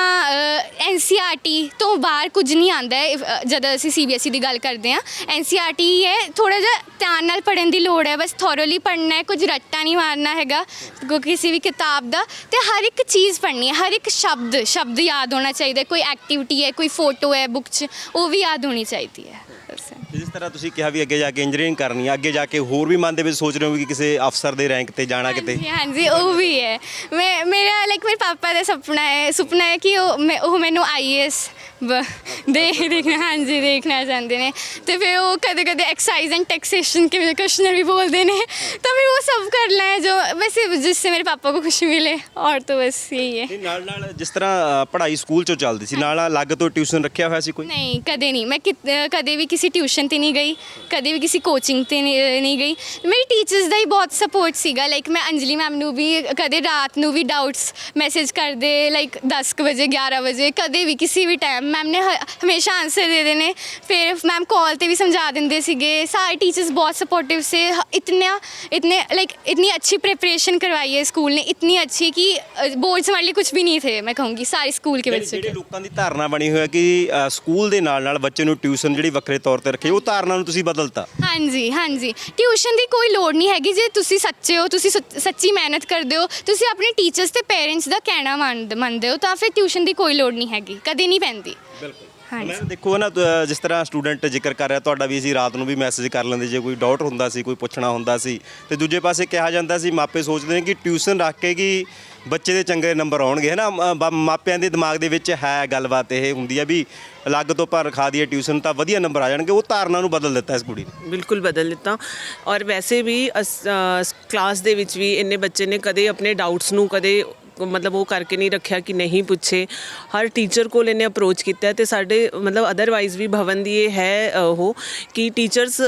[SPEAKER 1] ਐਨਸੀਆਰਟੀ ਤੋਂ ਬਾਹਰ ਕੁਝ ਨਹੀਂ ਆਂਦਾ ਹੈ ਅ, ਜਦ ਅਸੀਂ ਸੀਬੀਐਸਈ ਦੀ ਗੱਲ ਕਰਦੇ ਹਾਂ। ਐਨਸੀਆਰਟੀ ਹੈ ਥੋੜਾ ਜਿਹਾ ਧਿਆਨ ਨਾਲ ਪੜ੍ਹਨ ਦੀ ਲੋੜ ਹੈ ਬਸ ਥੋਰੋਲੀ ਪੜ੍ਹਨਾ ਹੈ ਕੁਝ ਰੱਟਾ ਨਹੀਂ ਮਾਰਨਾ ਹੈਗਾ ਕੋ- ਕਿਸੇ ਵੀ ਕਿਤਾਬ ਦਾ। ਤੇ ਹਰ ਇੱਕ ਚੀਜ਼ ਪੜ੍ਹਨੀ ਹੈ ਹਰ ਇੱਕ ਸ਼ਬਦ ਸ਼ਬਦ ਯਾਦ ਹੋਣਾ ਚਾਹੀਦਾ ਕੋਈ ਐਕਟੀਵਿਟੀ ਹੈ ਕੋਈ ਫੋਟੋ ਹੈ ਬੁੱਕ 'ਚ ਉਹ ਵੀ ਯਾਦ ਹੋਣੀ ਚਾਹੀਦੀ ਹੈ।
[SPEAKER 2] ਜਿਸ ਤਰ੍ਹਾਂ ਤੁਸੀਂ ਕਿਹਾ ਵੀ ਅੱਗੇ ਜਾ ਕੇ ਇੰਜੀਨੀਅਰਿੰਗ ਕਰਨੀ ਆ ਅੱਗੇ ਜਾ ਕੇ ਹੋਰ ਵੀ ਮਨ ਦੇ ਵਿੱਚ ਸੋਚ ਰਹੇ ਹੋ ਕਿ ਕਿਸੇ ਅਫਸਰ ਦੇ ਰੈਂਕ ਤੇ ਜਾਣਾ ਕਿਤੇ?
[SPEAKER 1] ਹਾਂਜੀ, ਉਹ ਵੀ ਹੈ। ਮੈਂ ਮੇਰਾ ਲਾਈਕ ਮੇਰੇ ਪਾਪਾ ਦਾ ਸੁਪਨਾ ਹੈ ਸੁਪਨਾ ਹੈ ਕਿ ਉਹ ਮੈਂ ਉਹ ਮੈਨੂੰ ਆਈਐਸ ਦੇ ਦੇਖਣਾ ਹਾਂਜੀ ਦੇਖਣਾ ਚਾਹੁੰਦੇ ਨੇ। ਤੇ ਫਿਰ ਉਹ ਕਦੇ ਕਦੇ ਐਕਸਾਈਜ਼ ਐਂਡ ਟੈਕਸੇਸ਼ਨ ਕੇ ਕੁਸ਼ਨ ਵੀ ਬੋਲਦੇ ਨੇ। ਤਾਂ ਫਿਰ ਉਹ ਸਭ ਕਰਨਾ ਹੈ ਜੋ ਬਸ ਜਿਸ ਸੇ ਮੇਰੇ ਪਾਪਾ ਕੋ ਖੁਸ਼ੀ ਮਿਲੇ ਔਰ ਤਾਂ ਬਸ ਇਹੀ
[SPEAKER 2] ਹੈ। ਨਾਲ ਨਾਲ ਜਿਸ ਤਰ੍ਹਾਂ ਪੜ੍ਹਾਈ ਸਕੂਲ ਚੋਂ ਚੱਲਦੀ ਸੀ ਨਾਲ ਅਲੱਗ ਤੋਂ ਟਿਊਸ਼ਨ ਰੱਖਿਆ ਹੋਇਆ ਸੀ ਕੋਈ?
[SPEAKER 1] ਨਹੀਂ ਕਦੇ ਨਹੀਂ। ਮੈਂ ਕਦੇ ਵੀ ਕਿਸੇ ਟਿਊਸ਼ਨ ਟਿਊਸ਼ਨ ਤੇ ਨਹੀਂ ਗਈ ਕਦੇ ਵੀ ਕਿਸੇ ਕੋਚਿੰਗ ਤੇ ਨਹੀਂ ਗਈ ਮੇਰੀ ਟੀਚਰਸ ਦਾ ਹੀ ਬਹੁਤ ਸਪੋਰਟ ਸੀਗਾ ਲਾਈਕ ਮੈਂ ਅੰਜਲੀ ਮੈਮ ਨੂੰ ਵੀ ਕਦੇ ਰਾਤ ਨੂੰ ਵੀ ਡਾਊਟਸ ਮੈਸੇਜ ਕਰਦੇ ਲਾਈਕ 10 ਵਜੇ 11 ਵਜੇ ਕਦੇ ਵੀ ਕਿਸੇ ਵੀ ਟਾਈਮ ਮੈਮ ਨੇ ਹਮੇਸ਼ਾ ਆਨਸਰ ਦੇ ਦੇਣੇ ਫਿਰ ਮੈਮ ਕਾਲ ਤੇ ਵੀ ਸਮਝਾ ਦਿੰਦੇ ਸੀਗੇ ਸਾਰੇ ਟੀਚਰਸ ਬਹੁਤ ਸਪੋਰਟਿਵ ਸੀ ਇਤਨਾ ਇਤਨੇ ਲਾਈਕ ਇਤਨੀ ਅੱਛੀ प्रिपरेशन ਕਰਵਾਈ ਹੈ ਸਕੂਲ ਨੇ ਇਤਨੀ ਅੱਛੀ ਕਿ बोर्ड्स वाले कुछ भी नहीं थे मैं कहूँगी सारे स्कूल के बच्चे
[SPEAKER 2] ਜਿਹੜੇ ਲੋਕਾਂ ਦੀ ਧਾਰਨਾ ਬਣੀ ਹੋਈ ਹੈ ਕਿ ਸਕੂਲ ਦੇ ਨਾਲ ਨਾਲ ਬੱਚੇ ਨੂੰ ਟਿਊਸ਼ਨ ਜਿਹੜੀ ਵੱਖਰੇ ਤੌਰ ਤੇ ਰੱਖੀ ਉਹ ਧਾਰਨਾ ਨੂੰ ਤੁਸੀਂ ਬਦਲਤਾ।
[SPEAKER 1] ਹਾਂਜੀ ਹਾਂਜੀ। ਟਿਊਸ਼ਨ ਦੀ ਕੋਈ ਲੋੜ ਨਹੀਂ ਹੈਗੀ ਜੇ ਤੁਸੀਂ ਸੱਚੇ ਹੋ ਤੁਸੀਂ ਸੱਚ- ਸੱਚੀ ਮਿਹਨਤ ਕਰਦੇ ਹੋ ਤੁਸੀਂ ਆਪਣੇ ਟੀਚਰਸ ਤੇ ਪੇਰੈਂਟਸ ਦਾ ਕਹਿਣਾ ਮੰਨ- ਮੰਨਦੇ ਹੋ ਤਾਂ ਫਿਰ ਟਿਊਸ਼ਨ ਦੀ ਕੋਈ ਲੋੜ ਨਹੀਂ ਹੈਗੀ ਕਦੇ ਨਹੀਂ ਪੈਂਦੀ।
[SPEAKER 2] ਬਿਲਕੁਲ।
[SPEAKER 1] ਹਾਂਜੀ।
[SPEAKER 2] ਮੈਂ ਦੇਖੋ ਨਾ ਜਿਸ ਤਰ੍ਹਾਂ ਸਟੂਡੈਂਟ ਜ਼ਿਕਰ ਕਰ ਰਿਹਾ ਤੁਹਾਡਾ ਵੀ ਅਸੀਂ ਰਾਤ ਨੂੰ ਵੀ ਮੈਸੇਜ ਕਰ ਲੈਂਦੇ ਜੇ ਕੋਈ ਡਾਊਟ ਹੁੰਦਾ ਸੀ ਕੋਈ ਪੁੱਛਣਾ ਹੁੰਦਾ ਸੀ ਤੇ ਦੂਜੇ ਪਾਸੇ ਕਿਹਾ ਜਾਂਦਾ ਸੀ ਮਾਪੇ ਸੋਚਦੇ ਨੇ ਕਿ ਟਿਊਸ਼ਨ ਰੱਖ ਕੇ ਕਿ ਬੱਚੇ ਦੇ ਚੰਗੇ ਨੰਬਰ ਆਉਣਗੇ ਹੈ ਨਾ ਬ- ਮਾਪਿਆਂ ਦੇ ਦਿਮਾਗ ਦੇ ਵਿੱਚ ਹੈ ਗੱਲਬਾਤ ਇਹ ਹੁੰਦੀ ਹੈ ਵੀ ਅਲੱਗ ਤੋਂ ਪਰ ਰਖਾ ਦਈਏ ਟਿਊਸ਼ਨ ਤਾਂ ਵਧੀਆ ਨੰਬਰ ਆ ਜਾਣਗੇ ਉਹ ਧਾਰਨਾ ਨੂੰ ਬਦਲ ਦਿੱਤਾ ਇਸ ਕੁੜੀ ਨੇ।
[SPEAKER 3] ਬਿਲਕੁਲ ਬਦਲ ਦਿੱਤਾ। ਔਰ ਵੈਸੇ ਵੀ ਕਲਾਸ ਦੇ ਵਿੱਚ ਵੀ ਇੰਨੇ ਬੱਚੇ ਨੇ ਕਦੇ ਆਪਣੇ ਡਾਊਟਸ ਨੂੰ ਕਦੇ ਮਤਲਬ ਉਹ ਕਰਕੇ ਨਹੀਂ ਰੱਖਿਆ ਕਿ ਨਹੀਂ ਪੁੱਛੇ। ਹਰ ਟੀਚਰ ਕੋਲ ਇਹਨੇ ਅਪਰੋਚ ਕੀਤਾ ਹੈ ਤੇ ਸਾਡੇ ਮਤਲਬ ਅਦਰਵਾਈਜ਼ ਵੀ ਭਵਨ ਦੀ ਇਹ ਹੈ ਅ, ਉਹ ਕਿ ਟੀਚਰਸ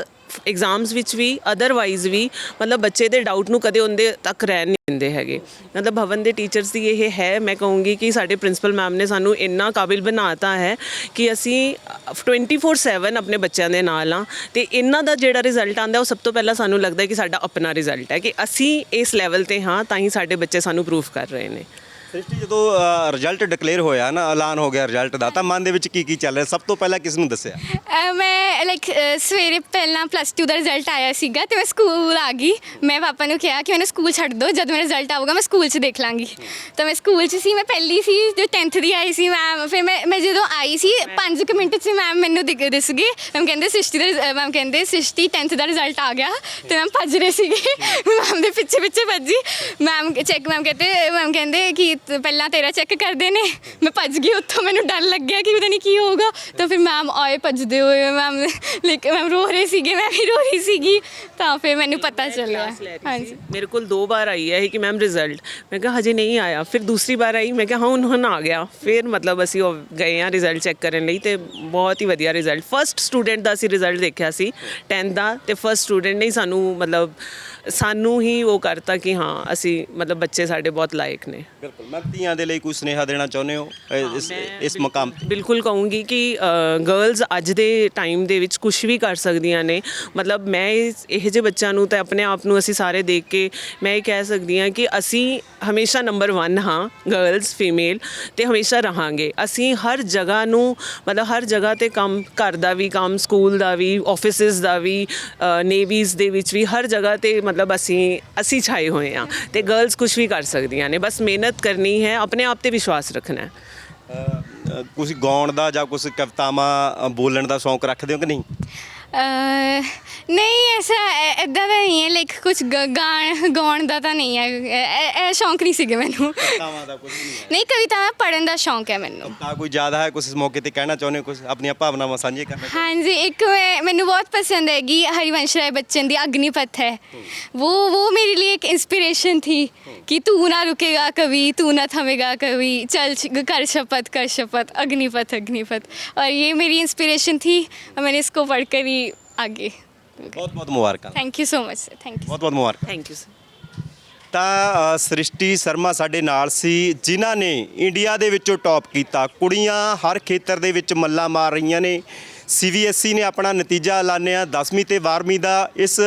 [SPEAKER 3] ਐਗਜ਼ਾਮਸ ਵਿੱਚ ਵੀ ਅਦਰਵਾਈਜ਼ ਵੀ, ਮਤਲਬ ਬੱਚੇ ਦੇ ਡਾਊਟ ਨੂੰ ਕਦੇ ਉਹਦੇ ਤੱਕ ਰਹਿਣ ਨਹੀਂ ਦਿੰਦੇ ਹੈਗੇ। ਮਤਲਬ ਭਵਨ ਦੇ ਟੀਚਰਸ ਦੀ ਇਹ ਹੈ, ਮੈਂ ਕਹੂੰਗੀ ਕਿ ਸਾਡੇ ਪ੍ਰਿੰਸੀਪਲ ਮੈਮ ਨੇ ਸਾਨੂੰ ਇੰਨਾ ਕਾਬਿਲ ਬਣਾਤਾ ਹੈ ਕਿ ਅਸੀਂ 24/7 ਆਪਣੇ ਬੱਚਿਆਂ ਦੇ ਨਾਲ ਆ ਤੇ ਇਹਨਾਂ ਦਾ ਜਿਹੜਾ ਰਿਜ਼ਲਟ ਆਂਦਾ ਉਹ ਸਭ ਤੋਂ ਪਹਿਲਾਂ ਸਾਨੂੰ ਲੱਗਦਾ ਕਿ ਸਾਡਾ ਆਪਣਾ ਰਿਜ਼ਲਟ ਹੈ ਕਿ ਅਸੀਂ ਇਸ ਲੈਵਲ ਤੇ ਹਾਂ, ਤਾਂ ਹੀ ਸਾਡੇ ਬੱਚੇ ਸਾਨੂੰ ਪ੍ਰੂਫ ਕਰ ਰਹੇ ਨੇ।
[SPEAKER 2] ਸ੍ਰਿਸ਼ਟੀ, ਜਦੋਂ ਰਿਜ਼ਲਟ ਡਿਕਲੇਅਰ ਹੋਇਆ ਨਾ, ਐਲਾਨ ਹੋ ਗਿਆ ਰਿਜ਼ਲਟ ਦਾ, ਤਾਂ ਮਨ ਦੇ ਵਿੱਚ ਕੀ ਕੀ ਚੱਲ ਰਿਹਾ? ਸਭ ਤੋਂ ਪਹਿਲਾਂ ਕਿਸ ਨੂੰ ਦੱਸਿਆ?
[SPEAKER 1] ਅਹ ਮੈਂ ਲਾਈਕ ਸਵੇਰੇ ਪਹਿਲਾਂ ਪਲੱਸ 2 ਦਾ ਰਿਜ਼ਲਟ ਆਇਆ ਸੀਗਾ ਤੇ ਮੈਂ ਸਕੂਲ ਆ ਗਈ। ਮੈਂ ਪਾਪਾ ਨੂੰ ਕਿਹਾ ਕਿ ਮੈਨੂੰ ਸਕੂਲ ਛੱਡ ਦਿਓ ਜਦ ਮੇਰਾ ਰਿਜ਼ਲਟ ਆਊਗਾ, ਮੈਂ ਸਕੂਲ 'ਚ ਦੇਖ ਲਾਂਗੀ। ਤਾਂ ਮੈਂ ਸਕੂਲ 'ਚ ਸੀ, ਮੈਂ ਪਹਿਲੀ ਸੀ, ਜੋ 10th ਦੀ ਆਈ ਸੀ ਮੈਮ ਫਿਰ ਮੈਂ ਮੈਂ ਜਦੋਂ ਆਈ ਸੀ 5 ਕੁ ਮਿੰਟ 'ਚ ਮੈਮ ਮੈਨੂੰ ਦਿਖ ਦਿਸ ਗਈ ਮੈਮ ਕਹਿੰਦੇ ਸ੍ਰਿਸ਼ਟੀ ਦਾ ਮੈਮ ਕਹਿੰਦੇ ਸ੍ਰਿਸ਼ਟੀ 10th ਦਾ ਰਿਜ਼ਲਟ ਆ ਗਿਆ ਤੇ ਮੈਮ ਭੱਜ ਰਹੇ ਸੀਗੇ। <laughs> ਮੈਮ ਦੇ ਪਿੱਛੇ ਪਿੱਛੇ ਭੱਜੀ। ਮੈਮ ਚੈੱਕ ਮੈਮ ਕਹਿੰਦੇ ਮੈਮ ਕਹਿੰਦੇ ਕਿ ਪਹਿਲਾਂ ਤੇਰਾ ਚੈੱਕ ਕਰਦੇ ਨੇ। ਮੈਂ ਭੱਜ ਗਈ ਉੱਥੋਂ ਮੈਨੂੰ ਡਰ ਲੱਗਿਆ ਕਿ ਪਤਾ ਨਹੀਂ ਕੀ ਹੋਊਗਾ। ਤਾਂ ਫਿਰ ਮੈਮ ਆਏ ਭੱਜਦੇ ਹੋਏ ਮੈਮ ਲਾਈਕ ਮੈਮ ਰੋ ਰਹੇ ਸੀਗੇ ਮੈਂ ਵੀ ਰੋ ਰਹੀ ਸੀਗੀ। ਤਾਂ ਫਿਰ ਮੈਨੂੰ ਪਤਾ ਚੱਲਿਆ। ਹਾਂਜੀ।
[SPEAKER 3] ਮੇਰੇ ਕੋਲ ਦੋ ਵਾਰ ਆਈ ਹੈ ਕਿ ਮੈਮ ਰਿਜ਼ਲਟ ਮੈਂ ਕਿਹਾ ਹਜੇ ਨਹੀਂ ਆਇਆ। ਫਿਰ ਦੂਸਰੀ ਵਾਰ ਆਈ ਮੈਂ ਕਿਹਾ ਹਾਂ ਹੁਣ ਆ ਗਿਆ। ਫਿਰ ਮਤਲਬ ਅਸੀਂ ਉਹ ਗਏ ਆ ਰਿਜ਼ਲਟ ਚੈੱਕ ਕਰਨ ਲਈ ਤੇ ਬਹੁਤ ਹੀ ਵਧੀਆ ਰਿਜ਼ਲਟ ਫਰਸਟ ਸਟੂਡੈਂਟ ਦਾ ਅਸੀਂ ਰਿਜ਼ਲਟ ਦੇਖਿਆ ਸੀ 10th ਦਾ ਤੇ ਫਰਸਟ ਸਟੂਡੈਂਟ ਨੇ ਸਾਨੂੰ ਮਤਲਬ ਸਾਨੂੰ ਹੀ ਉਹ ਕਰਤਾ ਕਿ ਹਾਂ ਅਸੀਂ ਮਤਲਬ ਬੱਚੇ ਸਾਡੇ ਬਹੁਤ ਲਾਇਕ ਨੇ।
[SPEAKER 2] ਬਿਲਕੁਲ ਮੈਂ ਧੀਆਂ ਦੇ ਲਈ ਕੋਈ ਸੁਨੇਹਾ ਦੇਣਾ ਚਾਹੁੰਦੇ ਹੋ? ਇਸ ਇਸ ਮਕਾਮ ਤੇ।
[SPEAKER 3] ਬਿਲਕੁਲ ਕਹੂੰਗੀ ਕਿ ਗਰਲਸ ਅੱਜ ਦੇ ਟਾਈਮ ਦੇ ਵਿੱਚ ਕੁਝ ਵੀ ਕਰ ਸਕਦੀਆਂ ਨੇ। ਮਤਲਬ ਮੈਂ ਇਹੋ ਜਿਹੇ ਬੱਚਿਆਂ ਨੂੰ ਤੇ ਆਪਣੇ ਆਪ ਨੂੰ ਅਸੀਂ ਸਾਰੇ ਦੇਖ ਕੇ ਮੈਂ ਇਹ ਕਹਿ ਸਕਦੀ ਹਾਂ ਕਿ ਅਸੀਂ ਹਮੇਸ਼ਾ ਨੰਬਰ 1 ਹਾਂ ਗਰਲਸ ਫੀਮੇਲ ਤੇ ਹਮੇਸ਼ਾ ਰਹਾਂਗੇ। ਅਸੀਂ ਹਰ ਜਗ੍ਹਾ ਨੂੰ ਮਤਲਬ ਹਰ ਜਗ੍ਹਾ ਤੇ ਕੰਮ ਘਰ ਦਾ ਵੀ ਕੰਮ ਸਕੂਲ ਦਾ ਵੀ ਆਫਿਸਿਸ ਦਾ ਵੀ ਨੇਵੀਜ਼ ਦੇ ਵਿੱਚ ਵੀ ਹਰ ਜਗ੍ਹਾ ਤੇ ਮਤਲਬ ਮਤਲਬ ਅਸੀਂ ਅਸੀਂ ਛਾਏ ਹੋਏ ਹਾਂ ਤੇ ਗਰਲਸ ਕੁਝ ਵੀ ਕਰ ਸਕਦੀਆਂ ਨੇ ਬਸ ਮਿਹਨਤ ਕਰਨੀ ਹੈ ਆਪਣੇ ਆਪ ਤੇ ਵਿਸ਼ਵਾਸ ਰੱਖਣਾ ਹੈ।
[SPEAKER 2] ਅ, ਗਾਉਣ ਦਾ ਜਾਂ ਕੁਝ ਕਵਿਤਾਵਾਂ ਬੋਲਣ ਦਾ ਸ਼ੌਂਕ ਰੱਖਦੇ ਹੋ ਕਿ ਨਹੀਂ?
[SPEAKER 1] ਨਹੀਂ ਐਸਾ ਇਦਾਂ ਦਾ ਨਹੀਂ ਹੈ ਲਾਈਕ ਕੁਝ ਗਾਣ ਗਾਉਣ ਦਾ ਤਾਂ ਨਹੀਂ ਹੈ ਇਹ- ਇਹ ਇਹ ਸ਼ੌਂਕ ਨਹੀਂ ਸੀਗੇ ਮੈਨੂੰ
[SPEAKER 2] ਕਵਿਤਾਵਾਂ ਦਾ ਕੁਝ ਨਹੀਂ ਹੈ
[SPEAKER 1] ਨਹੀਂ ਕਵਿਤਾਵਾਂ ਪੜ੍ਹਨ ਦਾ ਸ਼ੌਂਕ ਹੈ ਮੈਨੂੰ
[SPEAKER 2] ਤਾਂ ਕੋਈ ਜ਼ਿਆਦਾ ਹੈ ਕੁਝ ਇਸ ਮੌਕੇ ਤੇ ਕਹਿਣਾ ਚਾਹੁੰਦੇ ਹੋ ਕੁਝ ਆਪਣੀਆਂ ਭਾਵਨਾਵਾਂ ਸਾਂਝੀਆਂ ਕਰਨਾ
[SPEAKER 1] ਹਾਂਜੀ ਇੱਕ ਮੈਂ ਮੈਨੂੰ ਬਹੁਤ पसंद हैगी हरिवंश राय बच्चन दी अग्निपथ है वो वो मेरे लिए एक इंस्पिरेशन थी कि तू ना रुकेगा कभी तू ना थमेगा कभी चल श- कर शपथ कर शपथ अग्निपथ अग्निपथ और ये मेरी इंस्पिरेशन थी और मैंने इसको पढ़कर ही ਅੱਗੇ।
[SPEAKER 2] ਬਹੁਤ ਬਹੁਤ ਮੁਬਾਰਕਾਂ।
[SPEAKER 1] Thank you so much sir thank you
[SPEAKER 2] ਬਹੁਤ ਬਹੁਤ ਮੁਬਾਰਕਾਂ।
[SPEAKER 3] ਥੈਂਕ ਯੂ ਸਰ
[SPEAKER 2] ਤਾਂ ਸ੍ਰਿਸ਼ਟੀ ਸ਼ਰਮਾ ਸਾਡੇ ਨਾਲ ਸੀ ਜਿਨ੍ਹਾਂ ਨੇ ਇੰਡੀਆ ਦੇ ਵਿੱਚੋਂ ਟੌਪ ਕੀਤਾ। ਕੁੜੀਆਂ ਹਰ ਖੇਤਰ ਦੇ ਵਿੱਚ ਮੱਲਾ ਮਾਰ ਰਹੀਆਂ ਨੇ। ਸੀਬੀਐਸਈ ਨੇ ਆਪਣਾ ਨਤੀਜਾ ਐਲਾਨਿਆ। 10ਵੀਂ ਤੇ 12ਵੀਂ ਦਾ ਇਸ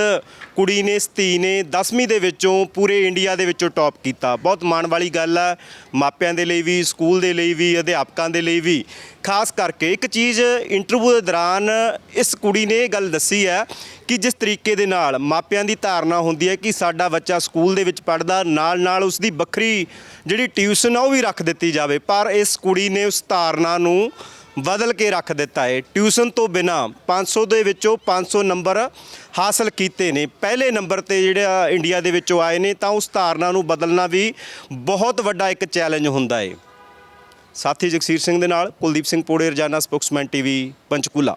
[SPEAKER 2] ਕੁੜੀ ਨੇ, ਇਸ ਧੀ ਨੇ 10ਵੀਂ ਦੇ ਵਿੱਚੋਂ ਪੂਰੇ ਇੰਡੀਆ ਦੇ ਵਿੱਚੋਂ ਟੌਪ ਕੀਤਾ। ਬਹੁਤ ਮਾਣ ਵਾਲੀ ਗੱਲ ਹੈ ਮਾਪਿਆਂ ਦੇ ਲਈ ਵੀ, ਸਕੂਲ ਦੇ ਲਈ ਵੀ, ਅਧਿਆਪਕਾਂ ਦੇ ਲਈ ਵੀ। ਖਾਸ ਕਰਕੇ ਇੱਕ ਚੀਜ਼ ਇੰਟਰਵਿਊ ਦੇ ਦੌਰਾਨ ਇਸ ਕੁੜੀ ਨੇ ਇਹ ਗੱਲ ਦੱਸੀ ਹੈ ਕਿ ਜਿਸ ਤਰੀਕੇ ਦੇ ਨਾਲ ਮਾਪਿਆਂ ਦੀ ਧਾਰਨਾ ਹੁੰਦੀ ਹੈ ਕਿ ਸਾਡਾ ਬੱਚਾ ਸਕੂਲ ਦੇ ਵਿੱਚ ਪੜਦਾ ਨਾਲ ਨਾਲ ਉਸ ਦੀ ਵੱਖਰੀ ਜਿਹੜੀ ਟਿਊਸ਼ਨ ਆ, ਉਹ ਵੀ ਰੱਖ ਦਿੱਤੀ ਜਾਵੇ। ਪਰ ਇਸ ਕੁੜੀ ਨੇ ਉਸ ਧਾਰਨਾ ਨੂੰ ਬਦਲ ਕੇ ਰੱਖ ਦਿੱਤਾ ਹੈ ਟਿਊਸ਼ਨ ਤੋਂ ਬਿਨਾ 500 ਦੇ ਵਿੱਚੋਂ 500 ਨੰਬਰ ਹਾਸਲ ਕੀਤੇ ਨੇ। ਪਹਿਲੇ ਨੰਬਰ ਤੇ ਜਿਹੜਾ ਇੰਡੀਆ ਦੇ ਵਿੱਚੋਂ ਆਏ ਨੇ, ਤਾਂ ਉਸ ਧਾਰਨਾ ਨੂੰ ਬਦਲਣਾ ਵੀ ਬਹੁਤ ਵੱਡਾ ਇੱਕ ਚੈਲੰਜ ਹੁੰਦਾ ਹੈ ਸਾਥੀ ਜਗਸੀਰ ਸਿੰਘ ਦੇ ਨਾਲ ਕੁਲਦੀਪ ਸਿੰਘ ਪੋੜੇ, ਰਜਾਨਾ ਸਪੋਕਸਮੈਨ ਟੀਵੀ, ਪੰਚਕੂਲਾ।